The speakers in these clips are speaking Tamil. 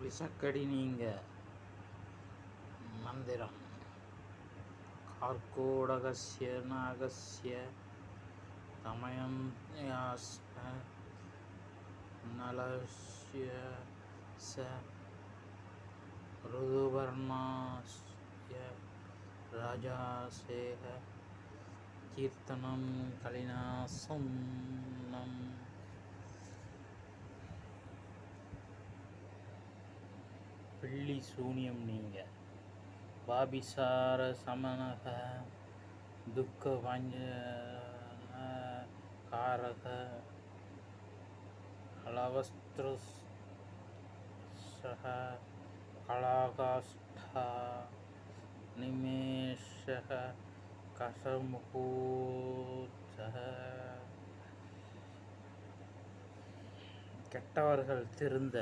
விசக்கடி நீங்க. மந்திரம். கார்கோடகசிய நாகசிய தமயம் நலசிய ச ருதுவர்ணாஸ்ய ராஜாசேக கீர்த்தனம் கலினாசம் கலினாசன்னம் பிள்ளி சூனியம் நீங்க. பாபிசார சமனக துக்க காரக அளவஸ்திர சக கலாகாஷ்டா நிமேஷக கசமுகூர்த்தக. கெட்டவர்கள் திருந்த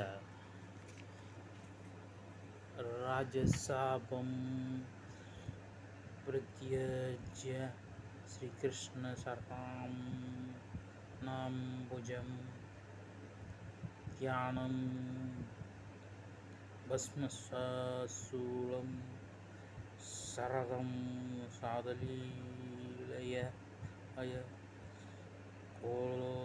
राजसापं प्रत्यज्य श्रीकृष्णसर्पाम्नाम्बुजं ध्यानं भस्मशूलं सरदं सादलीलय अय कोलोकादायदं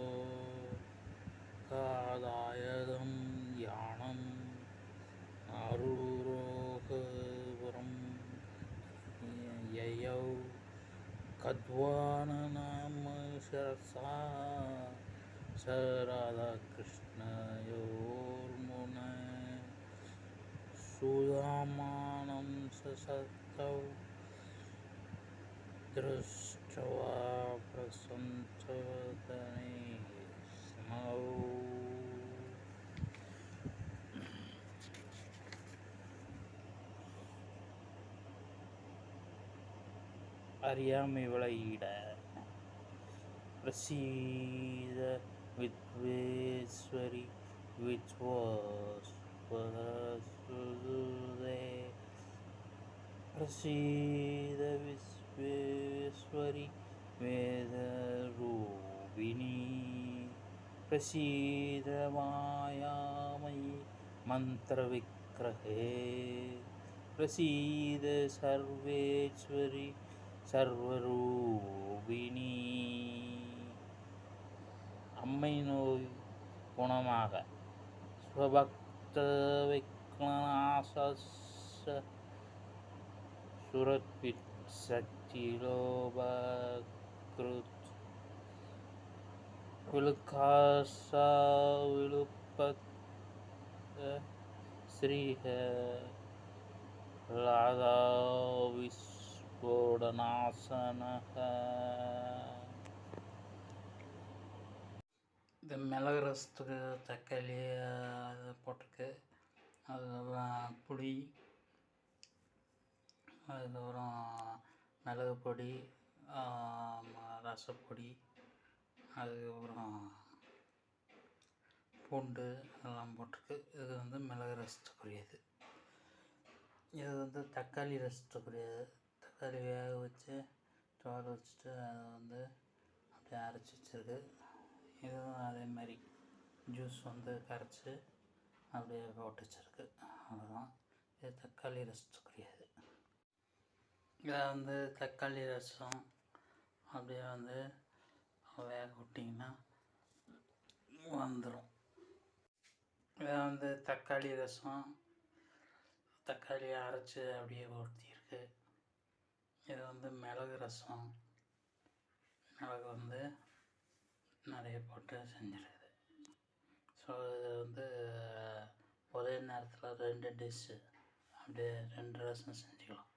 ध्यानं नारू कद्वाननाम शसा स राधाकृष्णयोर्मुनय सुधामानं ससत्तौ दृष्ट्वा प्रसन्तवदने स्मौ। அறியாமை விளையிட பிரசீத வித்வேஸ்வரி which was பிரசீத விஸ்வேஸ்வரி வேதரூபிணி. பிரசீத மாயாமயி மந்திரவிக்கிரகே. பிரசீத சர்வேஸ்வரி சர்வரூபிணி அம்மை நோய் குணமாக ஸ்வபக்த விக்னாச சுரத்பிட் சக்திலோபக்ருத் விழுக்காசா விழுப்பத் ஸ்ரீஹ ராதா கோடநாசனக இந்த மிளகு ரசத்துக்கு தக்காளி அது போட்டிருக்கு. அதுக்கப்புறம் புளி அதுக்கப்புறம் மிளகு பொடி ரசப்பொடி அதுக்கப்புறம் பூண்டு அதெல்லாம் போட்டிருக்கு. இது வந்து மிளகு ரசத்துக்குரியது இது வந்து தக்காளி ரசத்துக்குரியது. தக்காளி வேக வச்சு தோல் வச்சுட்டு அதை வந்து அப்படியே அரைச்சி வச்சிருக்கு. இதுவும் அதே மாதிரி ஜூஸ் வந்து கரைச்சி அப்படியே போட்டு வச்சுருக்கு. அவ்வளோதான் இது தக்காளி ரசத்துக்குரியது இதை வந்து தக்காளி ரசம் அப்படியே வந்து வேக விட்டிங்கன்னா வந்துடும் இதை வந்து தக்காளி ரசம் தக்காளியை அரைச்சி அப்படியே ஊற்றிருக்கு இது வந்து மிளகு ரசம். மிளகு வந்து நிறைய போட்டு செஞ்சிருக்குது. ஸோ இது வந்து ஒரே நேரத்தில் ரெண்டு டிஷ்ஷு அப்படியே ரெண்டு ரசம் செஞ்சுக்கலாம்.